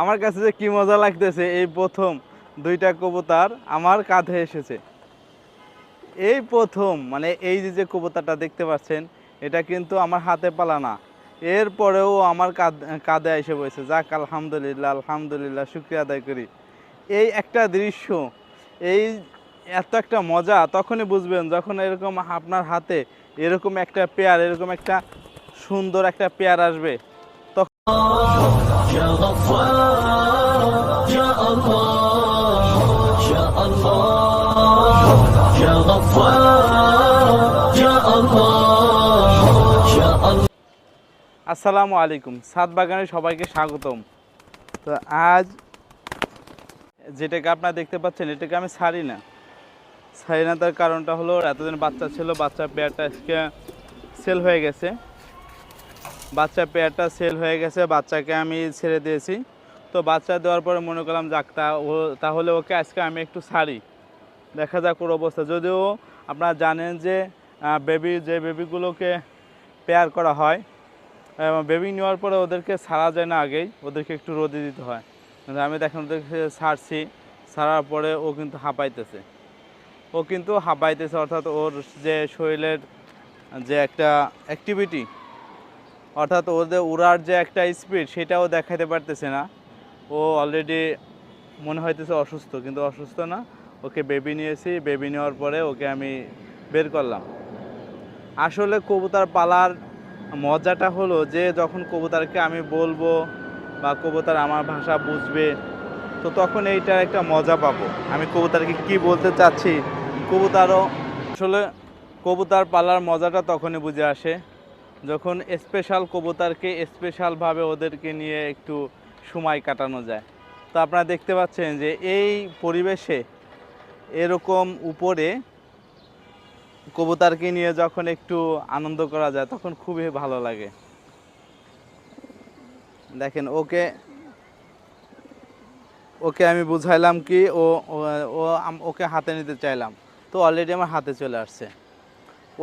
আমার কাছে যে কি মজা লাগতেছে, এই প্রথম দুইটা কবুতার আমার কাঁধে এসেছে। এই প্রথম মানে এই যে যে কবুতরটা দেখতে পাচ্ছেন, এটা কিন্তু আমার হাতে পালা না। এরপরেও আমার কাঁধ এসে বসেছে যাক, আলহামদুলিল্লাহ আলহামদুলিল্লাহ, শুক্রিয়া আদায় করি। এই একটা দৃশ্য, এই এত একটা মজা, তখনই বুঝবেন যখন এরকম আপনার হাতে এরকম একটা পেয়ার, এরকম একটা সুন্দর একটা পেয়ার আসবে। يا غفار يا الله يا الله يا غفار يا الله يا الله আসসালামু আলাইকুম সাত বাগানে সবাইকে স্বাগতম তো আজ যেটাকে আপনারা দেখতে পাচ্ছেন এটাকে আমি ছাড়ি না ছাড়ি না তার কারণটা হলো ওর এতদিন বাচ্চা ছিল বাচ্চা পেয়ারটা আজকে সেল হয়ে গেছে বাচ্চা পেয়ারটা সেল হয়ে গেছে, বাচ্চাকে আমি ছেড়ে দিয়েছি। তো বাচ্চা দেওয়ার পরে মনে করলাম, যাক, তা ও- তাহলে ওকে আজকে আমি একটু ছাড়ি। দেখা যাক ওর অবস্থা। যদিও আপনারা জানেন যে বেবি যে বেবিগুলোকে পেয়ার করা হয় বেবি নেওয়ার পরে ওদেরকে ছাড়া যায় না আগেই, ওদেরকে একটু রোদে দিতে হয়। আমি দেখেন ওদেরকে ছাড়ছি, ছাড়ার পরে ও কিন্তু হাঁপাইতেছে। ও কিন্তু হাঁপাইতেছে, অর্থাৎ ওর যে শরীরের যে একটা অ্যাক্টিভিটি অর্থাৎ ওদের উড়ার যে একটা স্পিড সেটাও দেখাতে পারতেছে না। ও অলরেডি মনে হইতেছে অসুস্থ, কিন্তু অসুস্থ না। ওকে বেবি নিয়েছি বেবি নেওয়ার পরে ওকে আমি বের করলাম। আসলে কবুতার পালার মজাটা হলো যে, যখন কবুতারকে আমি বলব বা কবুতার আমার ভাষা বুঝবে, তো তখন এইটার একটা মজা পাবো। আমি কবুতরকে কি বলতে চাচ্ছি? কবুতারও, আসলে কবুতার পালার মজাটা তখনই বুঝে আসে। যখন স্পেশাল কবুতারকে স্পেশালভাবে ওদেরকে নিয়ে একটু সময় কাটানো যায়। তো আপনারা দেখতে পাচ্ছেন যে এই পরিবেশে এরকম উপরে কবুতারকে নিয়ে যখন একটু আনন্দ করা যায়, তখন খুবই ভালো লাগে। দেখেন, ওকে ওকে আমি বুঝাইলাম কি ও ওকে হাতে নিতে চাইলাম। তো অলরেডি আমার হাতে চলে আসছে।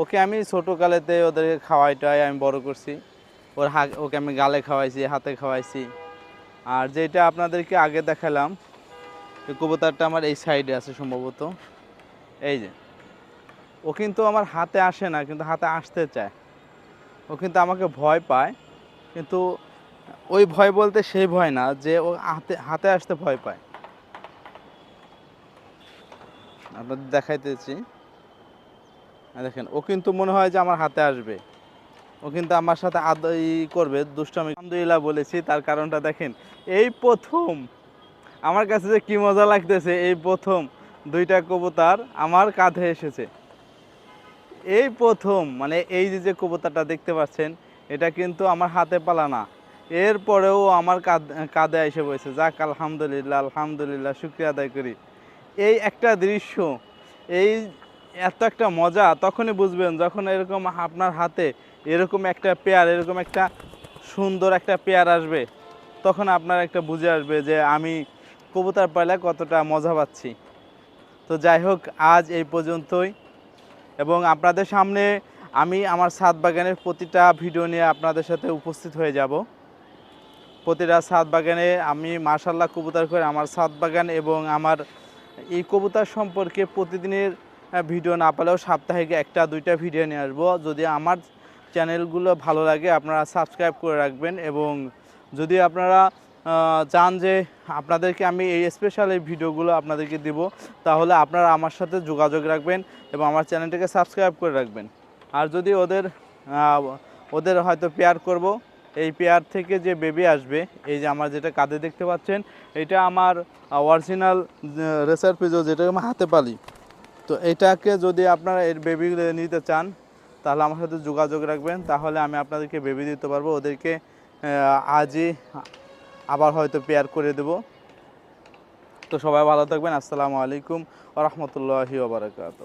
ওকে আমি ছোটোকালেতে ওদেরকে খাওয়াই টাই আমি বড় করছি। ওর হা ওকে আমি গালে খাওয়াইছি, হাতে খাওয়াইছি। আর যেটা আপনাদেরকে আগে দেখালাম কবুতরটা আমার এই সাইডে আছে সম্ভবত। এই যে। ও কিন্তু আমার হাতে আসে না, কিন্তু হাতে আসতে চায়। ও কিন্তু আমাকে ভয় পায়, কিন্তু ওই ভয় বলতে সেই ভয় না, যে ও হাতে হাতে আসতে ভয় পায়। আপনাদের দেখাইতেছি। দেখেন, ও কিন্তু মনে হয় যে আমার হাতে আসবে। ও কিন্তু আমার সাথে আদ ই করবে, দুষ্টামি। আলহামদুলিল্লাহ বলেছি, তার কারণটা দেখেন, এই প্রথম, আমার কাছে যে কি মজা লাগতেছে, এই প্রথম দুইটা কবুতর আমার কাঁধে এসেছে। এই প্রথম মানে এই যে যে কবুতরটা দেখতে পাচ্ছেন, এটা কিন্তু আমার হাতে পালা না। এরপরেও আমার কাঁধ, কাঁধে এসে বসেছে। যাক, আলহামদুলিল্লাহ আলহামদুলিল্লাহ, শুক্রিয়া আদায় করি। এই একটা দৃশ্য, এই এত একটা মজা, তখনই বুঝবেন যখন এরকম আপনার হাতে এরকম একটা পেয়ার, এরকম একটা সুন্দর একটা পেয়ার আসবে, তখন আপনার একটা বুঝে আসবে যে আমি কবুতর পাইলে কতটা মজা পাচ্ছি। তো যাই হোক, আজ এই পর্যন্তই। এবং আপনাদের সামনে আমি আমার সাত বাগানের প্রতিটা ভিডিও নিয়ে আপনাদের সাথে উপস্থিত হয়ে যাব। প্রতিটা সাত বাগানে আমি মার্শাল্লাহ কবুতর করে আমার সাত বাগান এবং আমার এই কবুতর সম্পর্কে প্রতিদিনের ভিডিও না পেলেও সাপ্তাহিক একটা, দুইটা ভিডিও নিয়ে আসব। যদি আমার চ্যানেলগুলো ভালো লাগে, আপনারা সাবস্ক্রাইব করে রাখবেন এবং যদি আপনারা চান যে আপনাদেরকে আমি এই স্পেশাল এই ভিডিওগুলো আপনাদেরকে দিব, তাহলে আপনারা আমার সাথে যোগাযোগ রাখবেন এবং আমার চ্যানেলটাকে সাবস্ক্রাইব করে রাখবেন। আর যদি ওদের ওদের হয়তো পেয়ার করব, এই পেয়ার থেকে যে বেবি আসবে, এই যে আমার যেটা কাঁধে দেখতে পাচ্ছেন, এটা আমার অরিজিনাল রেসার পিজো যেটা আমি হাতে পালি। তো এটাকে যদি আপনারা এর বেবি নিতে চান, তাহলে আমার সাথে যোগাযোগ রাখবেন। তাহলে আমি আপনাদেরকে বেবি দিতে পারব। ওদেরকে আজই আবার হয়তো পেয়ার করে দেব। তো সবাই ভালো থাকবেন। আসসালামু আলাইকুম রহমতুল্লাহি ওবরাকাত